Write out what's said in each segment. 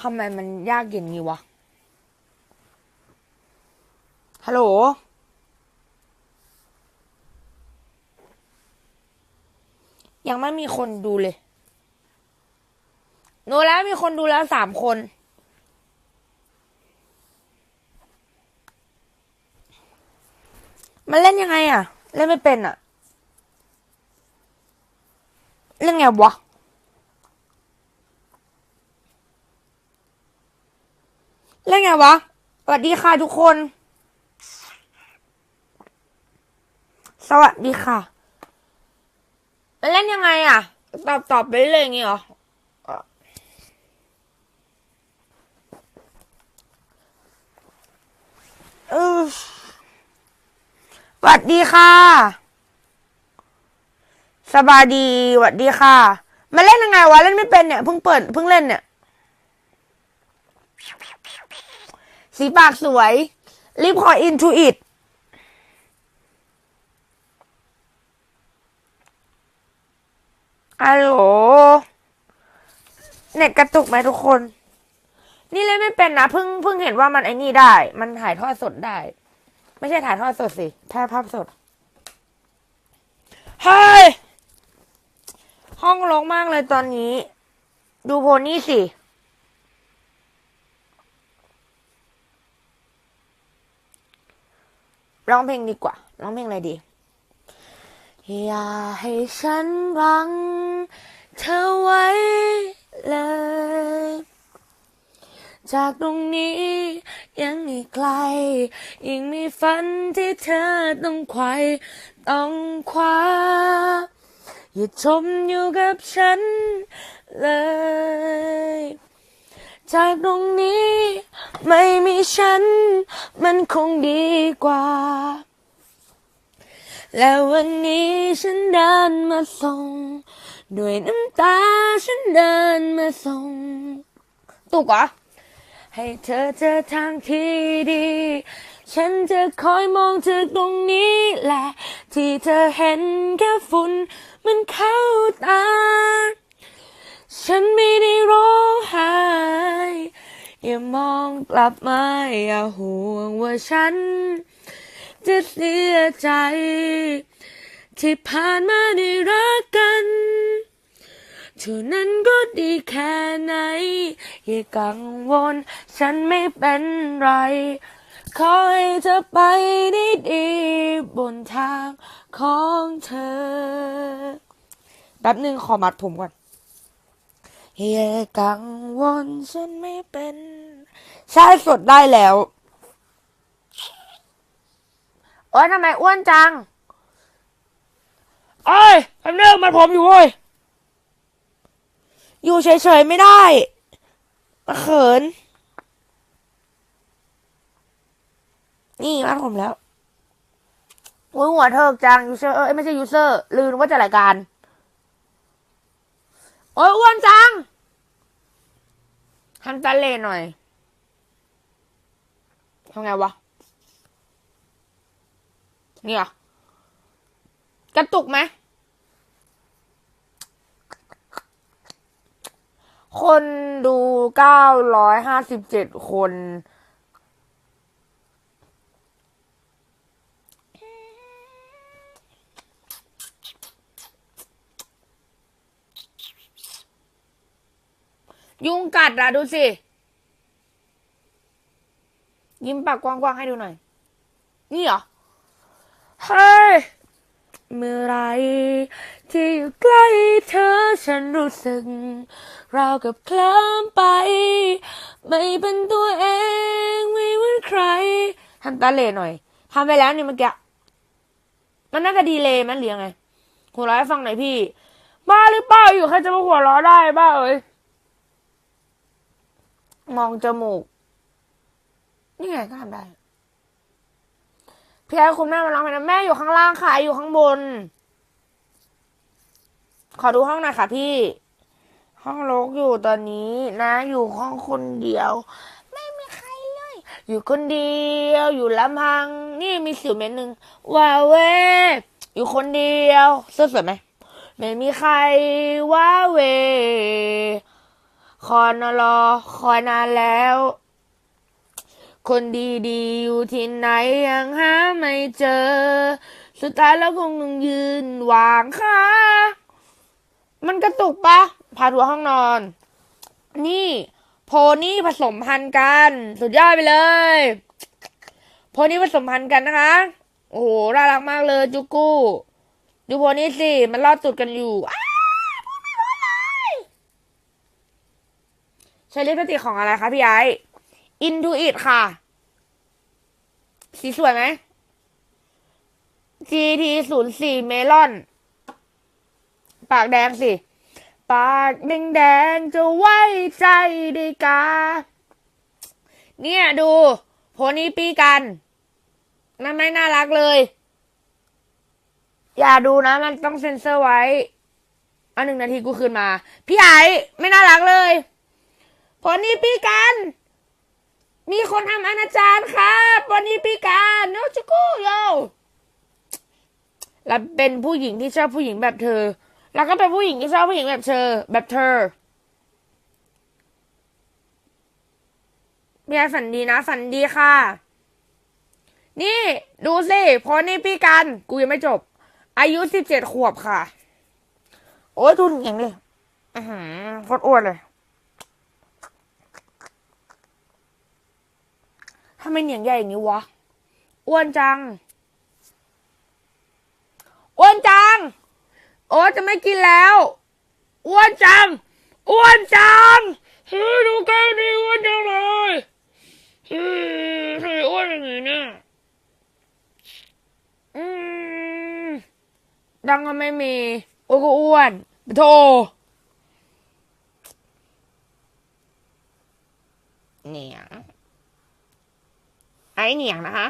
ทำไมมันยากเย็นงี้วะ ฮัลโหล ยังไม่มีคนดูเลยโนแล้วมีคนดูแล้วสามคน มันเล่นยังไงอะ เล่นไม่เป็นอะ เล่นไงวะ เล่นไงวะสวัสดีค่ะทุกคน สวัสดีค่ะมันเล่นยังไงอะ ตอบตอบไปเรื่อยอย่างงี้เหรอเออสวัสดีค่ะ สบายดีสวัสดีค่ะ มาเล่นยังไงวะ เล่นไม่เป็นเนี่ย เพิ่งเปิด เพิ่งเล่นเนี่ย สีปากสวยรีบขอ into it ฮัลโหลเน็ตกระตุกไหมทุกคน นี่เล่นไม่เป็นนะเพิ่งเพิ่งเห็นว่ามันไอ้นี่ได้ มันถ่ายทอดสดได้ ไม่ใช่ถ่ายทอดสดสิแพร่ภาพสดเฮ้ยห้องรกมากเลยตอนนี้ ดูโพนี่สิ ร้องเพลงดีกว่า ร้องเพลงอะไรดี อย่าให้ฉันหวังเธอไว้เลย จากตรงนี้ยังอีกไกล ยังมีฝันที่เธอต้องไขว่ต้องคว้า อย่าจมอยู่กับฉันเลย จากตรงนี้ ไม่มีฉัน มันคงดีกว่า แล้ววันนี้ฉันเดินมาส่ง ด้วยน้ำตาฉันเดินมาส่งตุกเหรอให้เธอเจอทางที่ดี ฉันจะคอยมองเธอตรงนี้แหละ ที่เธอเห็นแค่ฝุ่นมันเข้าตา กลับมาอย่าห่วงว่าฉัน จะเสียใจ ที่ผ่านมาได้รักกันเท่านั้นก็ดีแค่ไหน อย่ากังวล ฉันไม่เป็นไร ขอให้เธอไปได้ดีบนทางของเธอ แป๊บหนึ่งขอมัดผมก่อนอย่ากังวล ฉันไม่เป็น ใช่สดได้แล้ว โอ๊ยทำไมอ้วนจัง เอ้ยทำเรื่องมันผมอยู่เว้ย อยู่เฉยๆไม่ได้มาเขิน นี่มัดผมแล้วโอ้ยหัวเถิกจังยูเซอร์เอ้ยไม่ใช่ยูเซอร์ลืมว่าจะรายการ โอ้ยอ้วนจังทำตาเล่หน่อย ทำไงวะ นี่ยกระตุกไหม คนดูเก้าร้อยห้าสิบเจ็ดคน ยุงกัดอะดูสิ ยิ้มปากกว้างๆให้ดูหน่อย นี่เหรอเฮ้ยเมื่อไรที่อยู่ใกล้เธอฉันรู้สึก เรากับเคลิ้มไป ไม่เป็นตัวเองไม่เหมือนใครทำตาเล่หน่อยทำไปแล้วนี่เมื่อกี้มันน่าจะดีเลยมันเลี้ยงไงหัวเราะให้ฟังหน่อยพี่ บ้าหรือเปล่าอยู่ใครจะมาหัวเราะได้บ้าเอ้ยมองจมูก นี่ไงก็ทำได้พี่ให้คุณแม่มาร้องเพลงนะแม่อยู่ข้างล่างค่ะอยู่ข้างบน ขอดูห้องหน่อยค่ะ พี่ ห้องรกอยู่ตอนนี้นะ อยู่ห้องคนเดียว ไม่มีใครเลย อยู่คนเดียว อยู่ลำพัง นี่มีสิวเม็ดหนึ่งว้าเวอยู่คนเดียวเสื้อสวยไหมไม่มีใครว้าเวขอยนรอคอยนานแล้ว คนดีๆอยู่ที่ไหนยังหาไม่เจอ สุดท้ายแล้วคงต้องยืนวางค่ะ มันกระตุกปะพาทัวห้องนอน นี่ โพนี่ผสมพันธุ์กัน สุดยอดไปเลย โพนี่ผสมพันธุ์กันนะคะ โอ้โหน่ารักมากเลยจุกกู้ดูโพนี่สิ มันรอดตุดกันอยู่อ้าพูดไม่รู้เลยใช้ลิปสติกของอะไรคะพี่ไอ อินทูอิทค่ะ สีสวยไหม GT ศูนย์สี่เมลอน ปากแดงสิ ปากแดงแดงจะไว้ใจด้กา เนี่ยดูโพนี่ปีกันนั่นไม่น่ารักเลย อย่าดูนะ มันต้องเซ็นเซอร์ไว้อันหนึ่งนาทีกูคืนมา พี่ไอไม่น่ารักเลยโพนี่ปีกัน มีคนทำอนาจารครับโพนี่ปีกันโนจุกุโยแล้วเป็นผู้หญิงที่ชอบผู้หญิงแบบเธอ แล้วก็เป็นผู้หญิงที่ชอบผู้หญิงแบบเธอ แบบเธอพี่ไอฝันดีนะ ฝันดีค่ะ นี่ดูสิพอนี่พี่กัน กูยังไม่จบ อายุสิบเจ็ดขวบค่ะ โอ้ยดูอย่างนี้อือหือโคตรอ้วนเลย ทำไมเหนียงใหญ่อย่างนี้วะ อ้วนจัง อ้วนจัง โอ้จะไม่กินแล้ว อ้วนจัง อ้วนจังเฮ้ยดูแกดีอ้วนจังเลยเฮ้ยทำไมอ้วนอย่างนี้เนี่ยอืมดังก็ไม่มีอ้วนก็อ้วนโธ่เหนียง ไอ้เหนียงนะคะ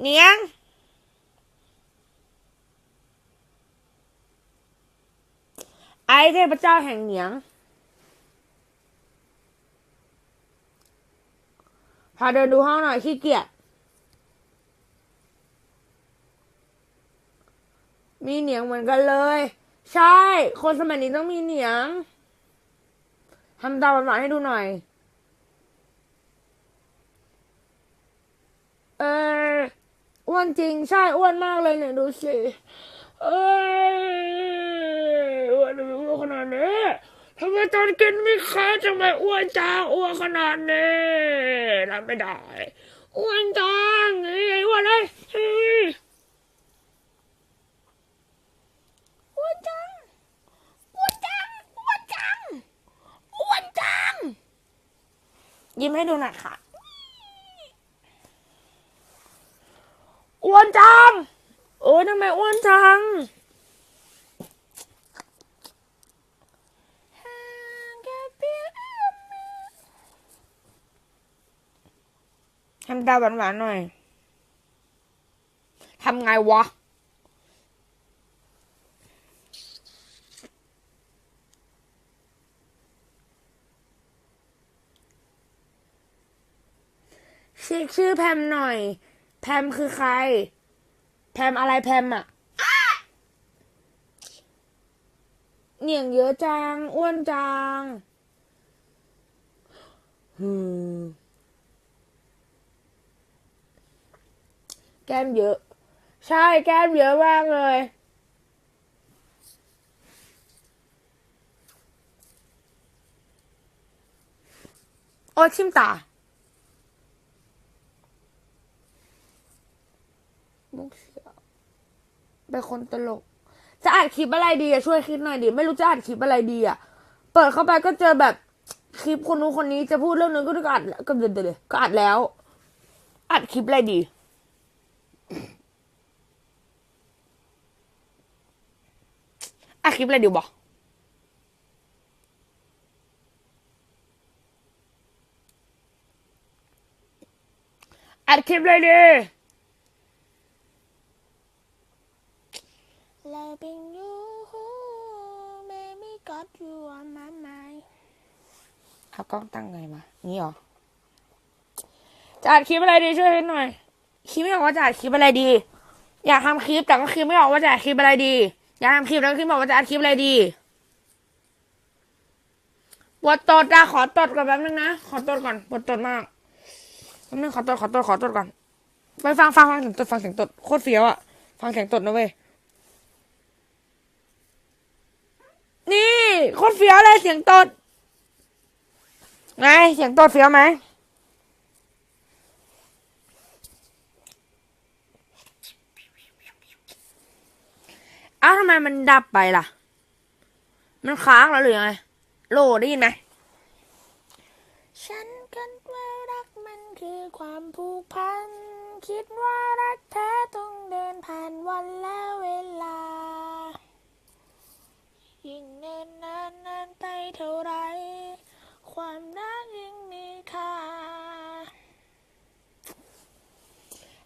เนียงไอ้เทพเจ้าแห่งเหนียง พาเดินดูห้องหน่อยขี้เกียจ มีเหนียงเหมือนกันเลย ใช่ คนสมัยนี้ต้องมีเหนียงทำตาหวานให้ดูหน่อย เอออ้วนจริง ใช่อ้วนมากเลยเนี่ยดูสิเออ้วนอ้วนขนาดนี้ทำไมตอนกินไม่ค้าทำไมอ้วนจังอ้วนขนาดนี้ทำไม่ได้อ้วนจังเอ้อ้วนเลยเฮ้ยอ้วนจังอ้วนจังอ้วนจังอ้วนจัง ยิ้มให้ดูหน่อยค่ะอ้วนจังโอ้ยทำไมอ้วนจังทำตาหวานๆหน่อย ทำไงวะ เช็คชื่อแพมหน่อย แพมคือใคร แพมอะไรแพมอะเหนียงเยอะจัง อ้วนจังฮึมแก้มเยอะ ใช่แก้มเยอะมากเลยโอ้ยทิมตา มุกเสียวเป็นคนตลก จะอัดคลิปอะไรดีอะช่วยคิดหน่อยดิไม่รู้จะอัดคลิปอะไรดีอะเปิดเข้าไปก็เจอแบบคลิปคนนู้นคนนี้จะพูดเรื่องนึงก็ก็อัดแล้วก็เดี๋ยวเดี๋ยก็อัดแล้ว อัดคลิปอะไรดีอัดคลิปอะไรดีบอกอัดคลิปอะไรดี เอากล้องตั้งไงมานี่หรอจะอัดคลิปอะไรดีช่วยหน่อยคิดไม่ออกว่าจะอัดคลิปอะไรดี อยากทำคลิปแต่ก็คิดไม่ออกว่าจะอัดคลิปอะไรดี อยากทำคลิปแล้วก็คิดไม่ออกว่าจะอัดคลิปอะไรดีปวดตดอะขอตดก่อนแป๊บนึงนะขอตดก่อนปวดตดมากแป๊บนึงขอตดขอตดขอตดก่อนไปฟังฟังฟังเสียงตดฟังเสียงตดโคตรเฟี้ยวอะฟังเสียงตดนะเว้ยนี่โคตรเฟี้ยวเลยเสียงตด ไงเสียงตดเฟี้ยวไหมเอ้าทำไมมันดับไปล่ะ มันค้างแล้วหรือไง โลได้ยินไหม ฉันกันว่ารักมันคือความผูกพัน คิดว่ารักแท้ต้องเดินผ่านวันและเวลา ยิ่งเนินนานนานไปเท่าไร ความรักยิ่งมีค่า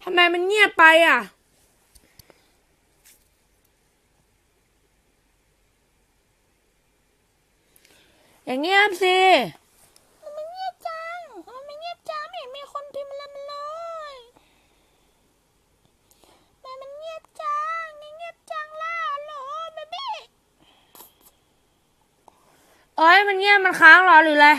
ทำไมมันเงียบไปอะ อย่างเงียบสิมันเงียบจังมันไม่เงียบจังไม่เห็นมีคนพิมพ์อะไรมาเลยทำไมันมันเงียบจังนี่เงียบจังล่ะโหลเบบี้เอ้ยมันเงียบมันค้างเหรอหรืออะไร